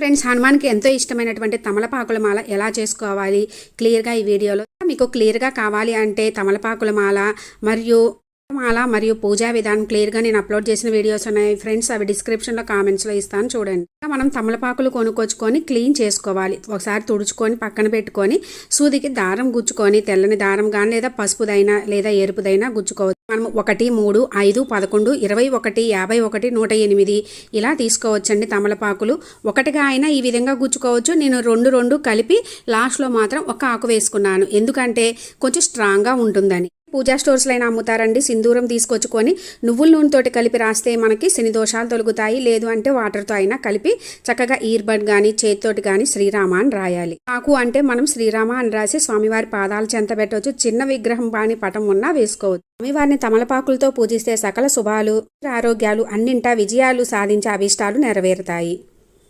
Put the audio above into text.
Friends హనుమాన్కి ఎంతో ఇష్టమైనటువంటి తమలపాకుల మాల ఎలా చేసుకోవాలి? క్లియర్గా ఈ వీడియోలో మీకు క్లియర్గా కావాలి అంటే తమలపాకుల మాల మరియు మాల మరియు పూజా విధానం క్లియర్గా నేను అప్లోడ్ చేసిన వీడియోస్ ఉన్నాయి. ఫ్రెండ్స్ అవి డిస్క్రిప్షన్లో కామెంట్స్లో ఇస్తాను చూడండి. మనం తమలపాకులు కొనుక్కొచ్చుకొని క్లీన్ చేసుకోవాలి. ఒకసారి తుడుచుకొని పక్కన పెట్టుకొని సూదికి దారం గుచ్చుకొని తెల్లని దారం కానీ లేదా పసుపుదైనా లేదా ఎరుపుదైనా గుచ్చుకోవచ్చు. మనం ఒకటి మూడు ఐదు పదకొండు ఇరవై ఒకటి యాభై ఒకటి నూట ఎనిమిది ఇలా తీసుకోవచ్చండి తమలపాకులు. ఒకటిగా అయినా ఈ విధంగా గుచ్చుకోవచ్చు. నేను రెండు రెండు కలిపి లాస్ట్లో మాత్రం ఒక ఆకు వేసుకున్నాను. ఎందుకంటే కొంచెం స్ట్రాంగ్గా ఉంటుందని. పూజా స్టోర్స్లో అయినా అమ్ముతారండి. సింధూరం తీసుకొచ్చుకొని నువ్వుల నూనెతోటి కలిపి రాస్తే మనకి శని దోషాలు తొలుగుతాయి. లేదు అంటే వాటర్తో అయినా కలిపి చక్కగా ఈర్బడ్ కానీ చేతితోటి కానీ శ్రీరామ అని రాయాలి. ఆకు అంటే మనం శ్రీరామ అని రాసి స్వామివారి పాదాలు చెంత పెట్టవచ్చు చిన్న విగ్రహం బాని పటం ఉన్నా వేసుకోవచ్చు. స్వామివారిని తమలపాకులతో పూజిస్తే సకల శుభాలు ఆరోగ్యాలు అన్నింటా విజయాలు సాధించే అభిష్టాలు నెరవేరుతాయి.